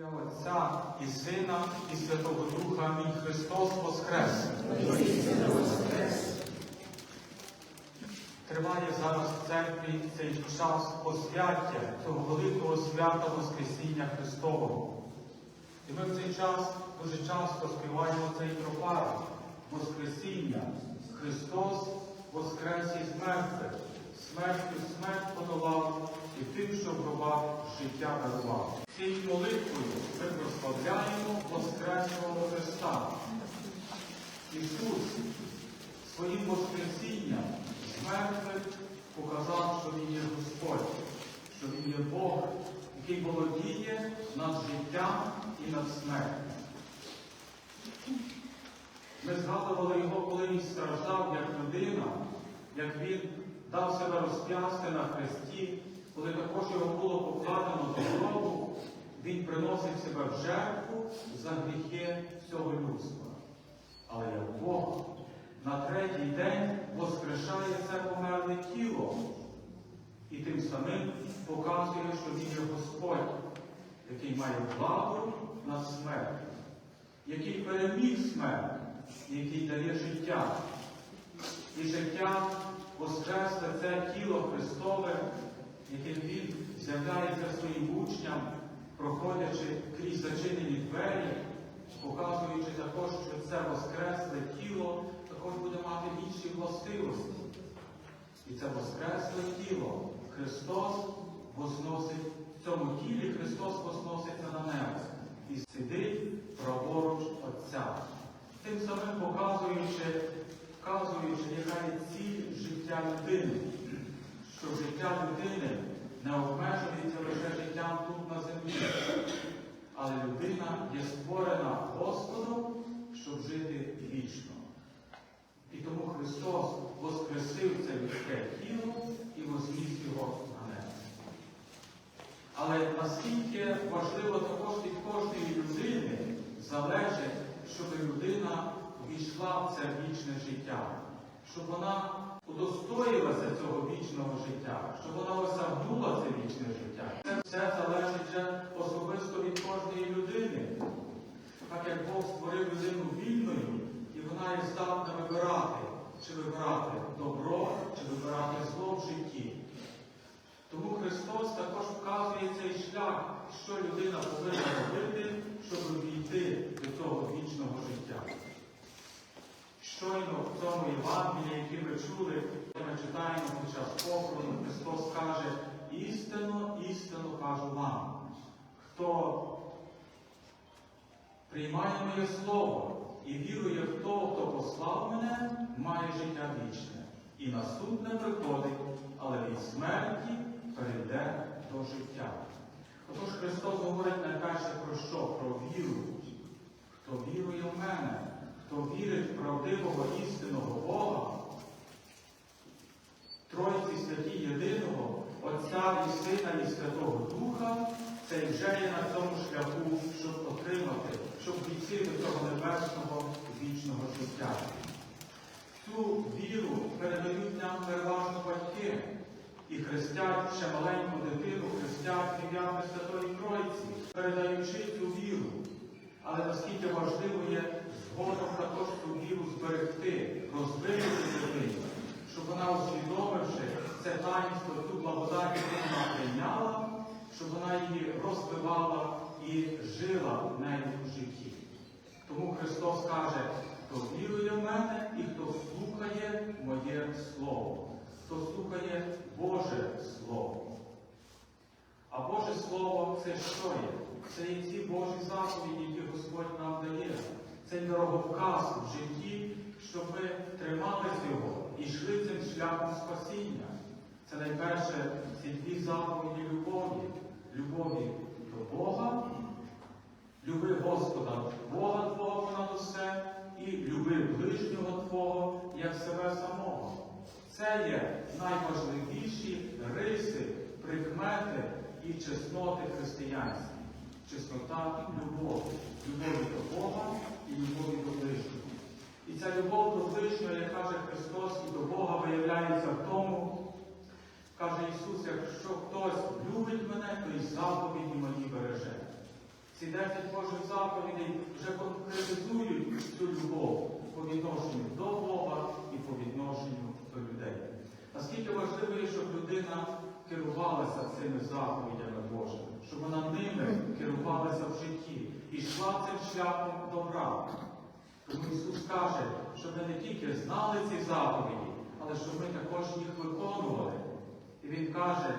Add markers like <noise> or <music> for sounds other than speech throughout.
Ім'я Отця і Сина, і Святого Духа. Амінь. Христос Воскрес. Триває зараз в церкві цей час посвяття цього великого свята Воскресіння Христового. І ми в цей час дуже часто співаємо цей тропар Воскресіння. Христос Воскрес із мертвих, смертю смерть подолав і тим, що в гробах життя дарував. Цією молитвою ми прославляємо Воскреслого Христа. Ісус своїм Воскресінням з показав, що Він є Господь, що Він є Бог, який володіє над життям і над смертю. Ми згадували його, коли він страждав як людина, як він дав себе розп'ясти на хресті, коли також його було покладено до гробу, він приносив себе в жертву за гріхи всього людства. Але як Бог на третій день воскрешає це померле тіло і тим самим показує, що він є Господь, який має владу над смертю, який переміг смерть, який дає життя. І життя воскресле це тіло Христове, яким Він з'являється своїм учням, проходячи крізь зачинені двері, показуючи також, що це воскресле тіло також буде мати інші властивості. І це воскресле тіло Христос возносить в цьому тілі, Христос возноситься на небо і сидить праворуч Отця. Тим самим показуючи, вказуючи, яка є ціль життя людини, що життя людини не обмежується лише життям тут на землі, але людина є створена Господом, щоб жити вічно. І тому Христос воскресив це людське тіло і возніс його на небо. Але наскільки важливо також від кожної людини залежить, щоб людина увійшла в це вічне життя, щоб вона удостоїлася цього вічного життя, щоб вона осягнула це вічне життя. Це все залежить особисто від кожної людини. Так як Бог створив людину вільною, і вона є здатна вибирати, чи вибирати добро, чи вибирати зло в житті. Тому Христос також вказує цей шлях, що людина повинна робити, щоб увійти до того вічного життя. Щойно в цьому Євангелії, яке ми чули, ми читаємо під час похорону, Христос каже, істинно, істинно кажу вам, хто приймає моє Слово і вірує в того, хто послав мене, має життя вічне. І на суд не приходить, але від смерті перейде до життя. Отож Христос говорить найперше про що? Про віру. Хто вірує в мене, хто вірить в правдивого істинного Бога, Тройці святі єдиного, Отця і Сина і Святого Духа, цей вже є на цьому шляху, щоб отримати, щоб війти до цього небесного вічного життя. Цю віру передають нам переважно батьки і хрестять ще маленьку дитину, хрестять ім'ями Святої Тройці, передаючи цю віру. Але наскільки важливо є згодом також віру зберегти, розвинути дитину, щоб вона, усвідомивши це таїнство, цю благодать, яку вона прийняла, щоб вона її розвивала і жила нею у житті. Тому Христос каже, хто вірує в мене і хто слухає моє Слово, хто слухає Боже Слово. А Боже Слово це що є? Це є ці Божі заповіді, які Господь нам дає. Це дороговказ в житті, щоб ми трималися його і йшли цим шляхом спасіння. Це найперше ці дві заповіді любові. Любові до Бога, люби Господа, Бога Твого понад усе, і люби ближнього Твого, як себе самого. Це є найважливіші риси, прикмети і чесноти християнські. Чеснота любові, любові до Бога і любові до ближнього. І ця любов до ближнього, як каже Христос, і до Бога виявляється в тому, каже Ісус, якщо хтось любить мене, то й заповіді мої береже. Ці 10 Божих заповідей вже конкретизують цю любов по відношенню до Бога і по відношенню до людей. Наскільки важливо щоб людина керувалася цими заповідями Божими, щоб вона ними керувалася в житті і йшла цим шляхом добра. Тому Ісус каже, щоб ми не тільки знали ці заповіді, але щоб ми також їх виконували. І Він каже,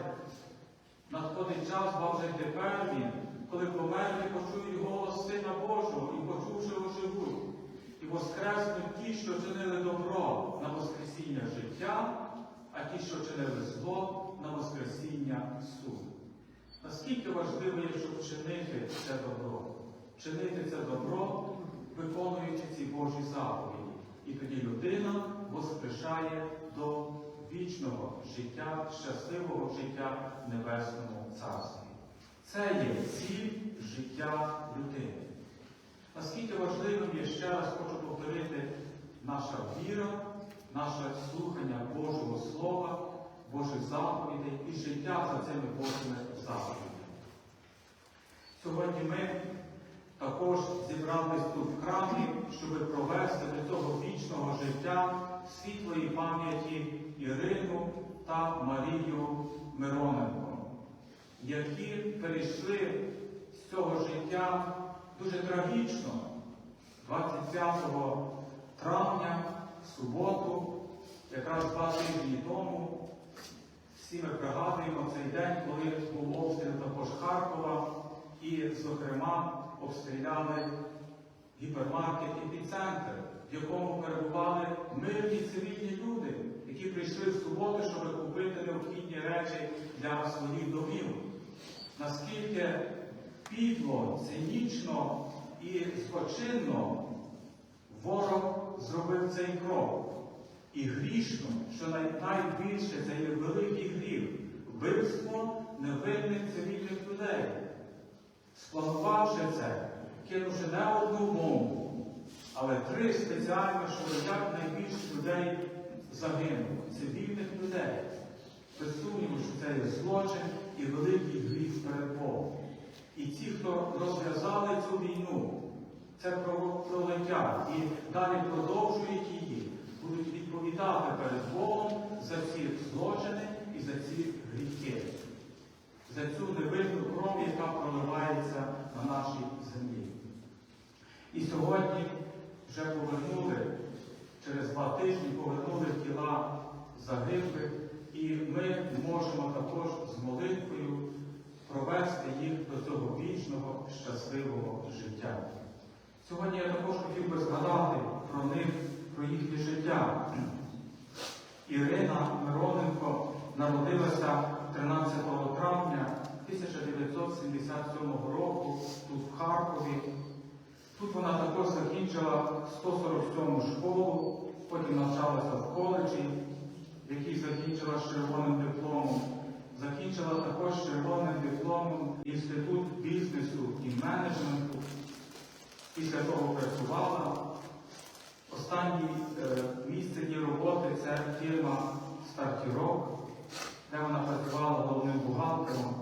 надходить час, вам вже тепер він, коли померлі почують голос Сина Божого і почувши оживуть, і воскреснуть ті, що чинили добро на Воскресіння життя, а ті, що чинили зло на Воскресіння суду. Наскільки важливо є, щоб чинити це добро? Чинити це добро, виконуючи ці Божі заповіді. І тоді людина воскрешає до вічного життя, щасливого життя в Небесному Царстві. Це є ціль життя людини. Наскільки важливим є, ще раз хочу повторити, наша віра, наше слухання Божого Слова, Божих заповідей і життя за цими Божими заповідями. Сьогодні ми також зібрались тут в храмі, щоб провести до цього вічного життя світлої пам'яті Ірину та Марію Мироненко, які перейшли з цього життя дуже трагічно 25 травня, в суботу, якраз два тижні тому. Всі ми пригадуємо цей день, коли був обстріл також Харкова, і, зокрема, обстріляли гіпермаркет епіцентр, в якому перебували мирні цивільні люди, які прийшли в суботу, щоб купити необхідні речі для своїх домів. Наскільки підло, цинічно і злочинно ворог зробив цей крок. І грішно, що найбільше це є великий гріх, вбивство невинних цивільних людей. Спланувавши це, кинувши не одну бомбу, але три спеціально, щоб якнайбільше людей загинуло, цивільних людей. Без сумніву, що це є злочин і великий гріх перед Богом. І ті, хто розв'язали цю війну, це про- пролетять і далі продовжують її, будуть відповідати перед Богом за ці злочини і за ці гріхи, за цю невинну кров, яка проливається на нашій землі. І сьогодні вже повернули, через два тижні повернули тіла загиблих, і ми можемо також з молитвою провести їх до цього вічного, щасливого життя. Сьогодні я також хотів би згадати про них, про їхнє життя. Ірина Мироненко народилася 13 травня 1977 року тут в Харкові. Тут вона також закінчила 147 школу, потім навчалася в коледжі, який закінчила з червоним дипломом. Закінчила також червоним дипломом Інститут бізнесу і менеджменту. Після того працювала. Останнє е, місце її роботи це фірма Стартірок, де вона працювала головним бухгалтером.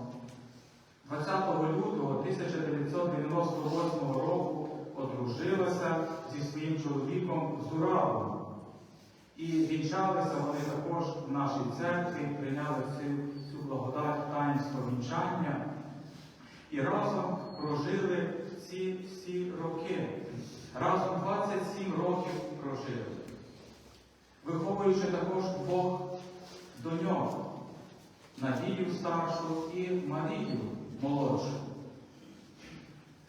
20 лютого 1998 року одружилася зі своїм чоловіком Зуравом. І вінчалися вони також в нашій церкві, прийняли цю, цю благодать таїнство вінчання. І разом прожили ці всі роки. Разом 27 років прожили. Виховуючи також Бог до нього, Надію старшу і Марію молодшу.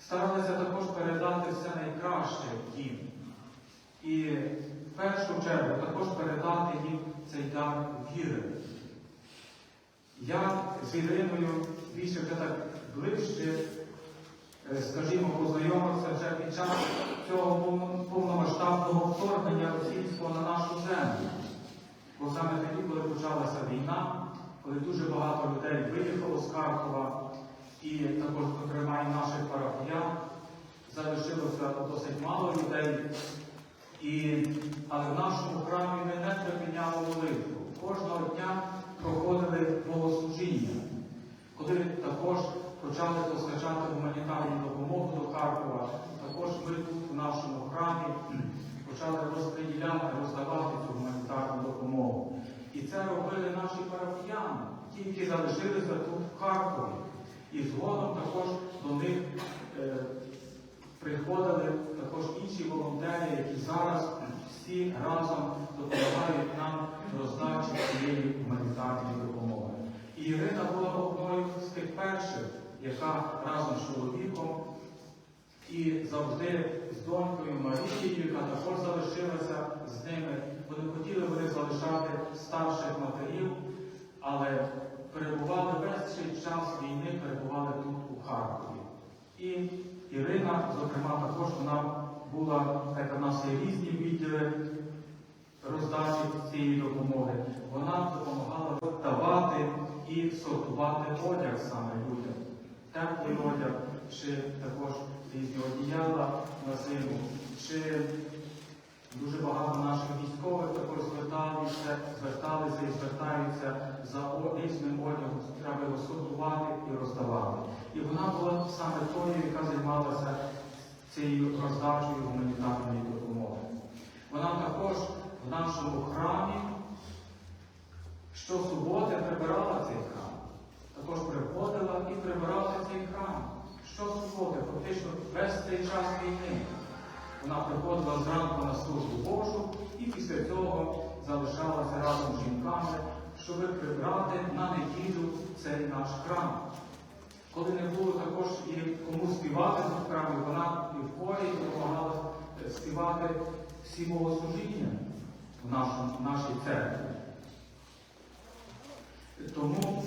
Старалися також передати все найкраще їм. І в першу чергу також передати їм цей дар віри. Я з Іриною більше вже так ближче, е, скажімо, познайомився вже під час цього повномасштабного вторгнення російського на нашу землю. Бо саме тоді, коли почалася війна, коли дуже багато людей виїхало з Харкова і також, зокрема, і наших парафіян, залишилося досить мало людей. І, Але в нашому храмі ми не приміняли молитву. Кожного дня проходили богослужіння, коли також почали постачати гуманітарну допомогу до Харкова. Також ми тут, в нашому храмі, <clears throat> почали розподіляти, роздавати цю гуманітарну допомогу це робили наші парафіяни, ті, які залишилися тут в Харкові. І згодом також до них е, приходили також інші волонтери, які зараз всі разом допомагають нам роздачі цієї гуманітарної допомоги. І Ірина була одною з тих перших, яка разом з чоловіком і завжди з донькою Марією, яка також залишилася з ними. Вони хотіли вони залишати старших матерів, але перебували весь цей час війни, перебували тут у Харкові. І Ірина, зокрема, також вона була, як у нас є різні відділи роздачі цієї допомоги. Вона допомагала давати і сортувати одяг саме людям. Теплий одяг, чи також різні одіяла на зиму, чи дуже багато наших військових також зверталися, зверталися і звертаються за різним одягом, треба його сортувати і роздавати. І вона була саме тою, яка займалася цією роздачею гуманітарної допомоги. Вона також в нашому храмі щосуботи прибирала цей храм. Також приходила і прибирала цей храм. Щосуботи, фактично весь цей час війни. Вона приходила зранку на службу Божу і після цього залишалася разом з жінками, щоб прибрати на неділю цей наш храм. Коли не було також і кому співати в храмі, вона і в хорі допомагала е, співати всі богослужіння в, в нашій церкві. Тому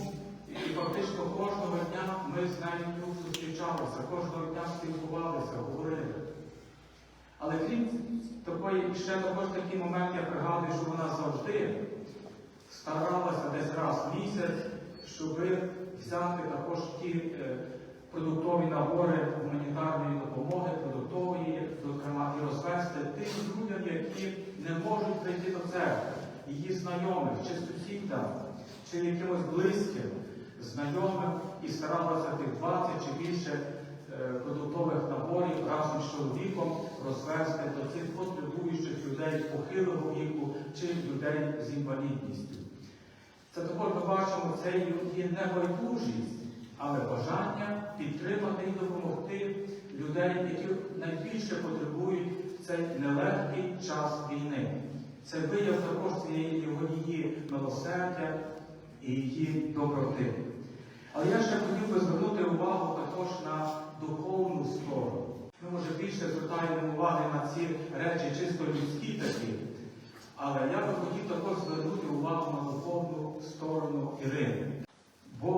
і фактично кожного дня ми з нею зустрічалися, кожного дня спілкувалися, говорили. Але крім такої, ще також такий момент, я пригадую, що вона завжди старалася десь раз в місяць, щоб взяти також ті е, продуктові набори гуманітарної допомоги, продуктової, зокрема, і розвести тим людям, які не можуть прийти до церкви, її знайомих, чи сусідам, чи якимось близьким, знайомим, і старалася тих 20 чи більше е, продуктових наборів разом з чоловіком розвести до цих потребуючих людей похилого віку чи людей з інвалідністю. Це також ми бачимо, це є небайдужість, але бажання підтримати і допомогти людей, які найбільше потребують цей нелегкий час війни. Це вияв також цієї його її милосердя і її доброти. Але я ще хотів би звернути увагу також на духовну сторону. Може, більше звертаємо уваги на ці речі чисто людські такі. Але я би хотів також звернути увагу на духовну сторону Ірини. Бо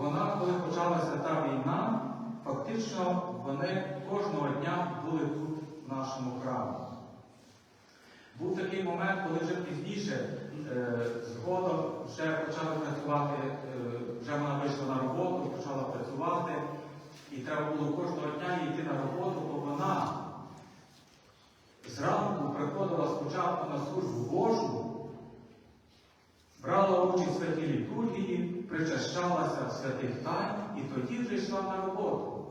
вона, коли почалася та війна, фактично вони кожного дня були тут, в нашому храмі. Був такий момент, коли вже пізніше, е, згодом вже почали працювати, е, вже вона вийшла на роботу, почала працювати, і треба було кожного дня йти на роботу, то вона зранку приходила спочатку на службу Божу, брала участь в святій літургії, причащалася святих тайн і тоді вже йшла на роботу.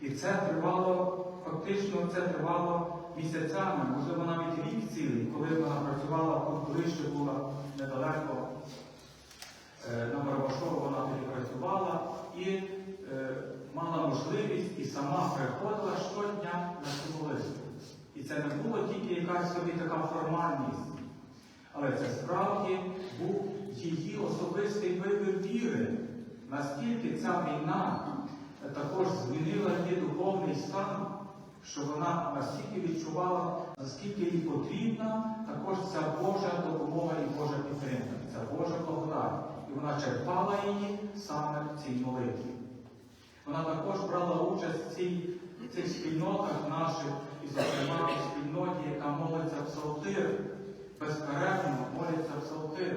І це тривало, фактично, це тривало місяцями, можливо, навіть рік цілий, коли вона працювала тут ближче була недалеко е, на Барабашову, вона тоді працювала і е, мала можливість і сама приходила щодня на цю молитву. І це не було тільки якась собі така формальність, але це справді був її особистий вибір віри. Наскільки ця війна також змінила її духовний стан, що вона настільки відчувала, наскільки їй потрібна також ця Божа допомога і Божа підтримка, ця Божа благодать. І вона черпала її саме в цій молитві. Вона також брала участь в цій, в цих спільнотах наших, і, зокрема, в спільноті, яка молиться псалтир, безперервно моляться псалтир.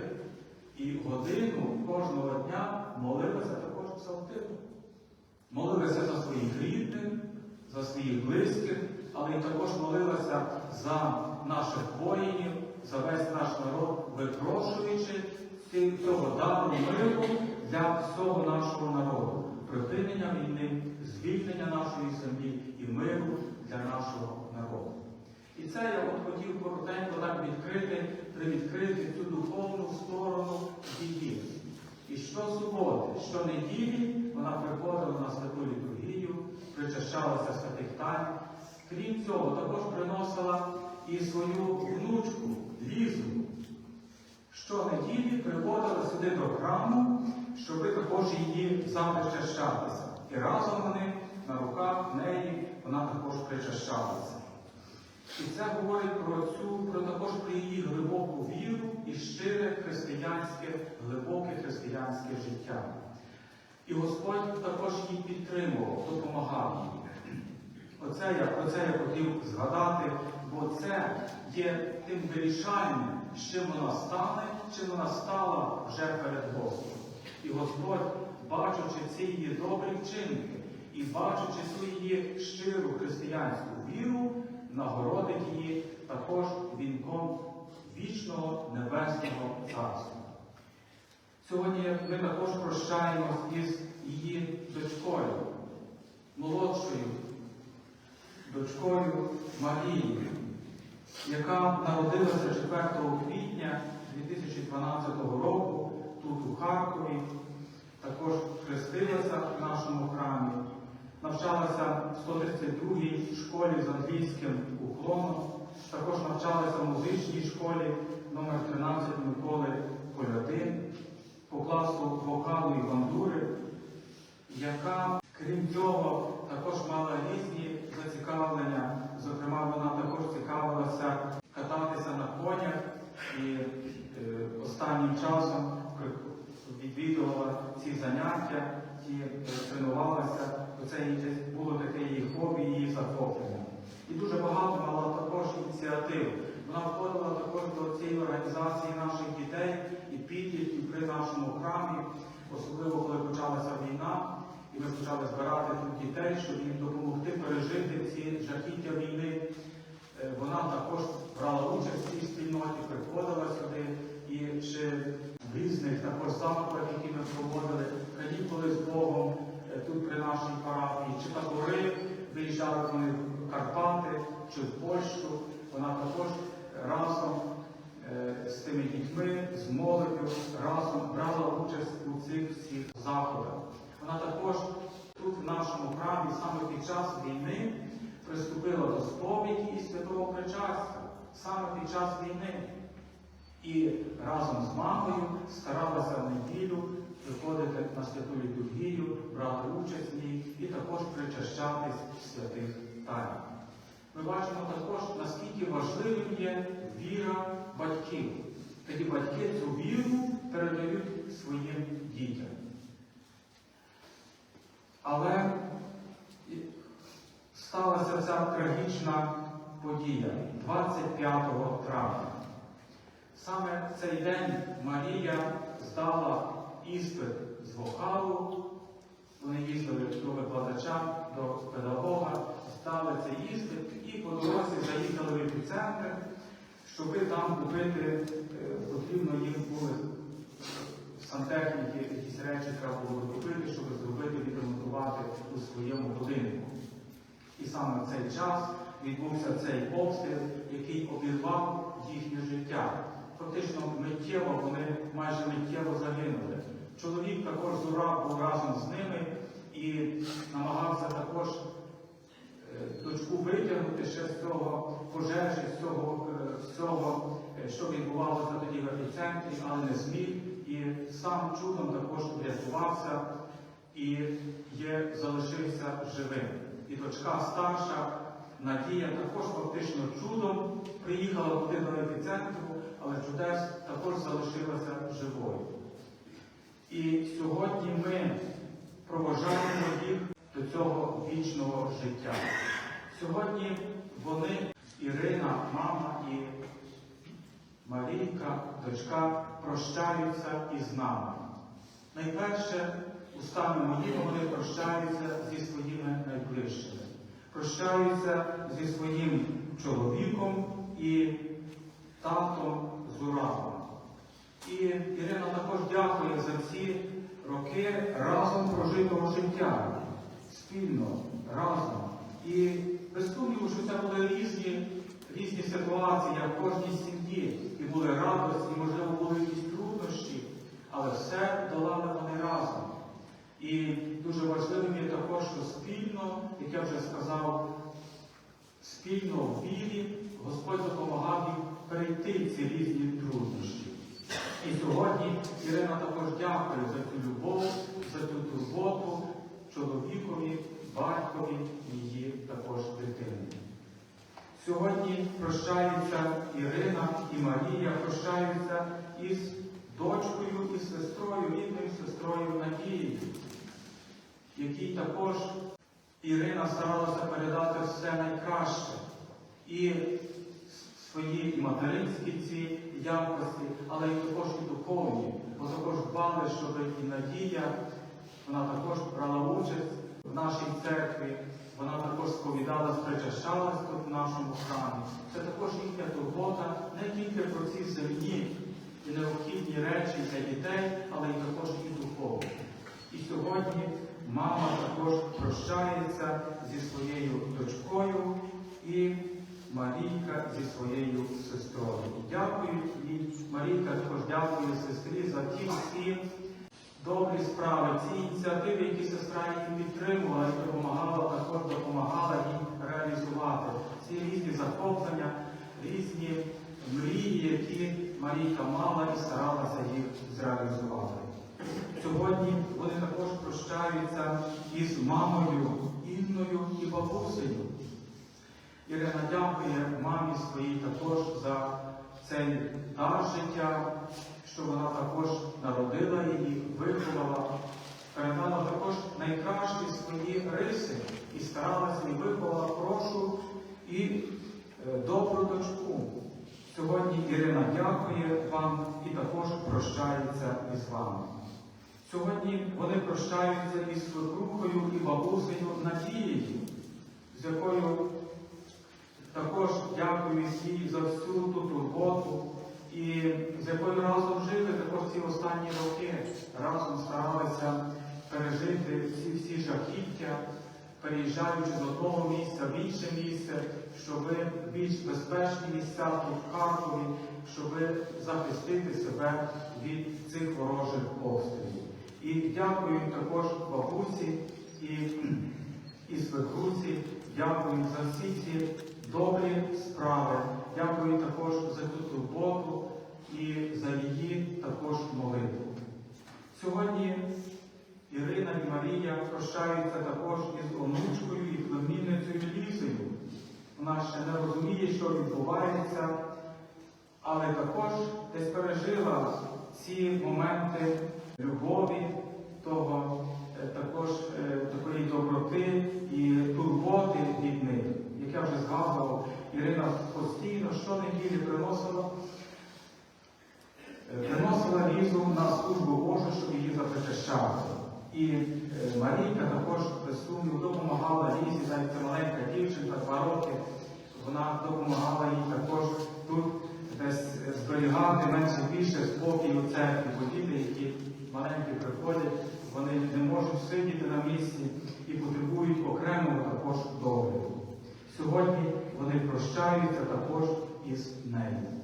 І годину кожного дня молилися також псалтиром. Молилися за своїх рідних, за своїх близьких, але й також молилася за наших воїнів, за весь наш народ, випрошуючи цього дару миру для всього нашого народу, припинення війни, звільнення нашої землі і миру для нашого народу. І це я от хотів коротенько так відкрити привідкрити цю духовну сторону її. І щосуботи, щонеділі вона приходила на святу літургію, причащалася святих тайн. Крім цього, також приносила і свою внучку Лізу. Щонеділі приводила сюди до храму, щоб також її запричащатися. І разом вони на руках неї вона також причащалася. І це говорить про цю, про також про її глибоку віру і щире християнське, глибоке християнське життя. І Господь також її підтримував, допомагав їй. Оце я, про це я хотів згадати, бо це є тим вирішальним, з чим вона стане, чим вона стала вже перед Господом. І Господь, бачачи ці її добрі вчинки і бачачи цю її щиру християнську віру, нагородить її також вінком вічного небесного царства. Сьогодні ми також прощаємось із її дочкою, молодшою дочкою Марією, яка народилася 4 квітня 2012 року Харкові, також хрестилася в нашому храмі, навчалася в 132-й школі з англійським уклоном, також навчалася в музичній школі номер 13 Миколи Колядин по класу вокалу і бандури, яка, крім цього, також мала різні зацікавлення. Зокрема, вона також цікавилася кататися на конях і е, останнім часом відвідувала ці заняття, е, тренувалася. Це було таке її хобі, її захоплення. І дуже багато мала також ініціатив. Вона входила також до цієї організації наших дітей і підлітків при нашому храмі, особливо коли почалася війна, і ми почали збирати тут дітей, щоб їм допомогти пережити ці жахіття війни. Е, Вона також брала участь в цій спільноті, приходила сюди і в різних також заходах, які ми проводили, канікули з Богом е, тут при нашій парафії, чи табори, виїжджали вони в Карпати чи в Польщу. Вона також разом е, з тими дітьми, з молоддю, разом брала участь у цих всіх заходах. Вона також тут, в нашому храмі, саме під час війни, приступила до сповіді і святого причастя, саме під час війни. І разом з мамою старалася в неділю приходити на святу літургію, брати участь в ній і також причащатись святих тайн. Ми бачимо також, наскільки важливим є віра батьків. Тоді батьки цю віру передають своїм дітям. Але сталася ця трагічна подія 25 травня. Саме в цей день Марія здала іспит з вокалу. Вони їздили до викладача, до педагога, здали цей іспит і по дорозі заїхали в епіцентр, щоб там купити, е, потрібно їм були сантехніки, якісь речі треба було купити, щоб зробити, відремонтувати у своєму будинку. І саме в цей час відбувся цей обстріл, який обірвав їхнє життя. Фактично миттєво вони майже миттєво загинули. Чоловік також зурав був разом з ними і намагався також е, дочку витягнути ще з цього пожежі, з цього, е, з цього, е, що відбувалося тоді в епіцентрі, але не зміг. І сам чудом також врятувався і є, залишився живим. І дочка старша Надія також фактично чудом приїхала туди до епіцентру, але чудес також залишилася живою. І сьогодні ми проважаємо їх до цього вічного життя. Сьогодні вони, Ірина, мама і Марійка, дочка, прощаються із нами. Найперше, устами моїми вони прощаються зі своїми найближчими, прощаються зі своїм чоловіком і татом Зуравом. І Ірина також дякує за ці роки разом прожитого життя, спільно, разом. І без сумніву, що це були різні різні ситуації, як в кожній сім'ї, і були радості, і, можливо, були якісь труднощі, але все долали вони разом. І дуже важливим є також, що спільно, як я вже сказав, спільно в вірі Господь допомагав їм перейти ці різні труднощі. І сьогодні Ірина також дякує за цю любов, за цю турботу чоловікові, батькові її також дитині. Сьогодні прощаються Ірина і Марія, прощаються із дочкою і сестрою, рідною сестрою Надією, якій також Ірина старалася передати все найкраще. І свої і материнські ці якості, але й також і духовні, бо також дбали, щоб і Надія, вона також брала участь в нашій церкві, вона також сповідалась, причащалась тут в нашому храмі. Це також їхня турбота не тільки про ці земні і необхідні речі для дітей, але й також і духовні. І сьогодні мама також прощається зі своєю дочкою і Марійка зі своєю сестрою. Дякую їй, Марійка також дякує сестрі за ті всі добрі справи, ці ініціативи, які сестра їй підтримувала і допомагала, також допомагала їм реалізувати. Ці різні захоплення, різні мрії, які Марійка мала і старалася їх зреалізувати. Сьогодні вони також прощаються із мамою Інною і бабусею. Ірина дякує мамі своїй також за цей дар життя, що вона також народила її, виховала, передала також найкращі свої риси і старалася і виховала прошу і е, добру дочку. Сьогодні Ірина дякує вам і також прощається із вами. Сьогодні вони прощаються із свекрухою і бабусею Надією, з якою також дякую їй за всю ту турботу, і з якою разом жили також ці останні роки, разом старалися пережити всі всі жахіття, переїжджаючи з одного місця в інше місце, щоб більш безпечні місця тут в Харкові, щоб захистити себе від цих ворожих обстрілів. І дякую також бабусі і, і свекруці, дякую за всі ці добрі справи. Дякую також за цю турботу і за її також молитву. Сьогодні Ірина і Марія прощаються також із онучкою і племінницею Лізою. Вона ще не розуміє, що відбувається, але також десь пережила ці моменти любові, того, е, також е, такої доброти і турботи від них. Як я вже згадував, Ірина постійно щонеділі приносила, е, приносила Лізу на службу Божу, щоб її запричащати. І е, Марійка також сумніву допомагала Лізі, навіть це маленька дівчинка, два роки. Вона допомагала їй також тут десь зберігати менше більше спокій у церкві, бо діти, які маленькі приходять, вони не можуть сидіти на місці і потребують окремого також догляду. Сьогодні вони прощаються також із нею.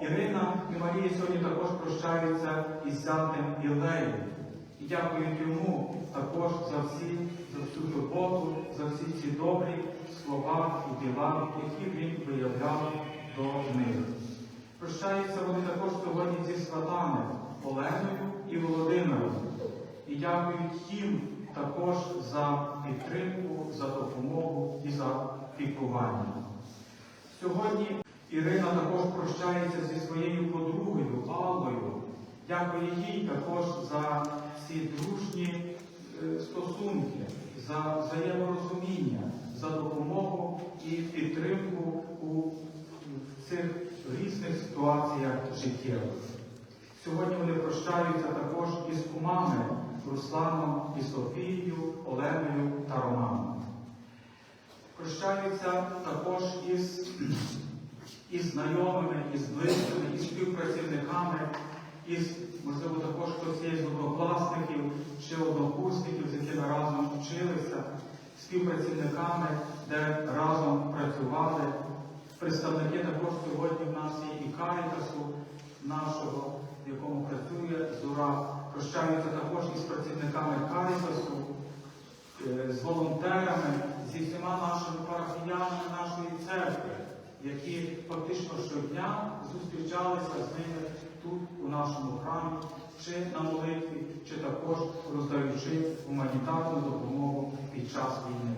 Ірина і Марія сьогодні також прощаються із зятем Ілею. І дякують йому також за всі, за всю турботу, за всі ці добрі слова і діла, які він виявляв до них. Прощаються вони також сьогодні зі сватами Оленою і Володимиром. І дякують їм також за підтримку, за допомогу і за піклування. Сьогодні Ірина також прощається зі своєю подругою Аллою. Дякую їй також за ці дружні е, стосунки, за взаєморозуміння, за допомогу і підтримку у цих різних ситуаціях життєвих. Сьогодні вони прощаються також із кумами Русланом і Софією, Оленою та Романом. Прощаються також із, із знайомими, із близькими, із співпрацівниками, із, можливо, також хтось є з однокласників чи однокурсників, з якими разом вчилися, співпрацівниками, де разом працювали. представники також сьогодні в нас є і Карітасу нашого, в якому працює Зура. Прощаються також із працівниками Карітасу, е, з волонтерами, зі всіма нашими парафіянами нашої церкви, які фактично щодня зустрічалися з ними тут, у нашому храмі, чи на молитві, чи також роздаючи гуманітарну допомогу під час війни.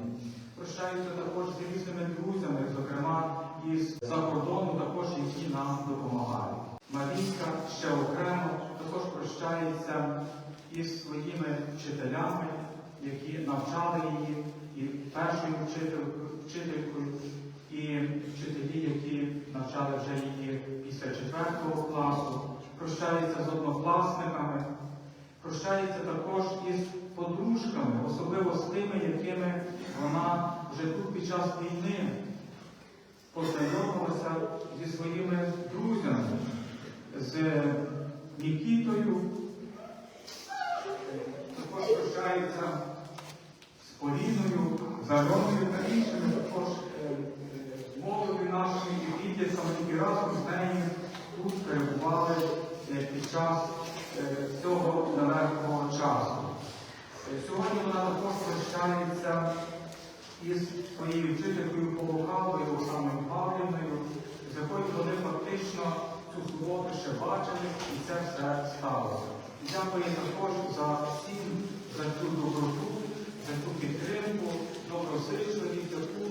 Прощаються також з різними друзями, зокрема із за кордону, також які нам допомагають. Марійка ще окремо також прощається із своїми вчителями, які навчали її, і першою вчителькою, і вчителі, які навчали вже її після четвертого класу, прощається з однокласниками, прощається також із подружками, особливо з тими, якими вона вже тут під час війни познайомилася зі своїми друзями, Нікітою, також прощається з Поліною, з Ароною та іншими також е, е, молоді нашими і підлітками, які разом з нею тут перебували е, під час цього нелегкого часу. Сьогодні вона також прощається із своєю вчителькою Полухавою, Оксаною Павлівною, з якою вони фактично цю суботу ще бачили, і це все сталося. Дякую також за всім, за цю доброту, за цю підтримку, добросичливість, яку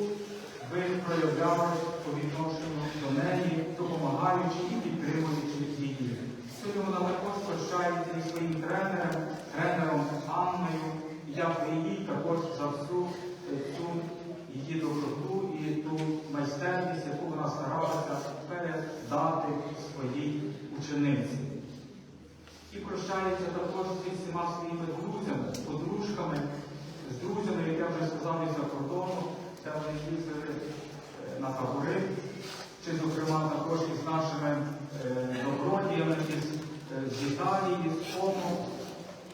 ви проявляли по відношенню до неї, допомагаючи і підтримуючи її. Сьогодні вона також прощається із своїм тренером, тренером Анною. Дякую їй також за всю цю її доброту і ту майстерність, яку вона старалася передати своїй учениці. І прощається також зі всіма своїми друзями, подружками, з друзями, як я вже сказав, із-за кордону, де вони їздили е, на табори, чи, зокрема, також із нашими е, добродіями е, з Італії, з Кому.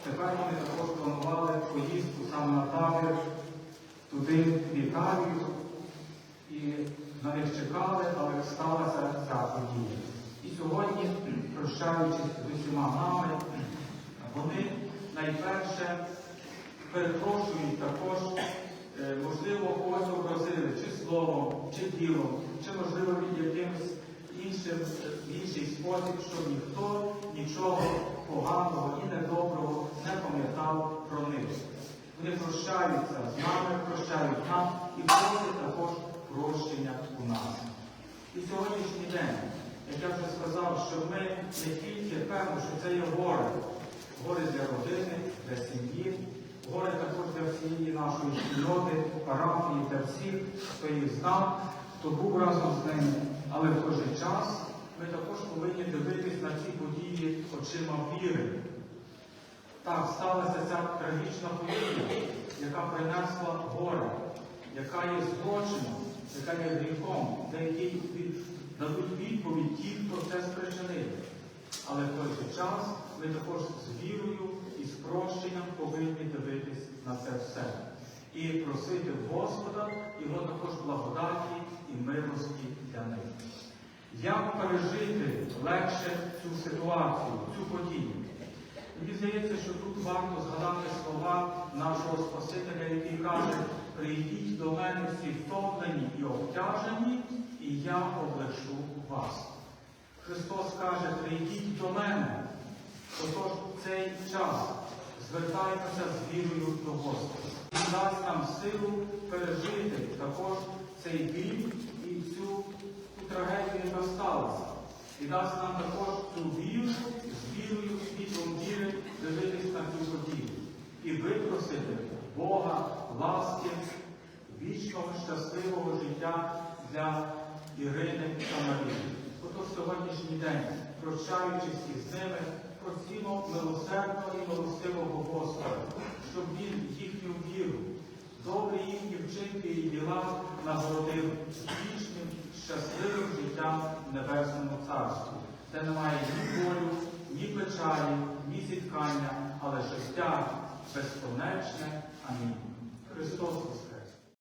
Тепер вони також планували поїздку саме на табір туди, в Італію. І на них чекали, але сталася ця подія. Сьогодні, прощаючись з усіма нами, вони найперше перепрошують також, е, можливо, когось образили, чи словом, чи ділом, чи, можливо, від якимось іншим, е, інший спосіб, щоб ніхто нічого поганого і недоброго не пам'ятав про них. Вони прощаються з нами, прощають нам і просять також прощення у нас. І сьогоднішній день, як я вже сказав, що ми не тільки певно, що це є горе, горе для родини, для сім'ї, горе також для всієї нашої спільноти, парафії, для всіх, хто їх знав, хто був разом з ними. Але в той же час ми також повинні дивитись на ці події очима віри. Так, сталася ця трагічна подія, яка принесла горе, яка є злочином, яка є гріхом, за який дадуть відповідь ті, хто це спричинив. Але в той же час ми також з вірою і з прощенням повинні дивитись на це все. І просити Господа його також благодаті і милості для них. Як пережити легше цю ситуацію, цю подію? Мені здається, що тут варто згадати слова нашого Спасителя, який каже, прийдіть до мене всі втомлені і обтяжені, і я облегшу вас. Христос каже, прийдіть до мене. Отож цей час звертайтеся з вірою до Господа. Він дасть нам силу пережити також цей біль і цю, трагедію, яка сталася. І дасть нам також цю віру, з вірою, світлом віри дивитись на цю подію. І випросити Бога ласки, вічного щасливого життя для Ірини та Марії. Отож сьогоднішній день, прощаючись із ними, просімо милосердного і милостивого Господа, щоб Він їхню віру, добрі їхні вчинки і діла нагородив вічним, щасливим життям в Небесному Царстві, де немає ні болю, ні печалі, ні зіткання, але життя безконечне. Амінь. Христос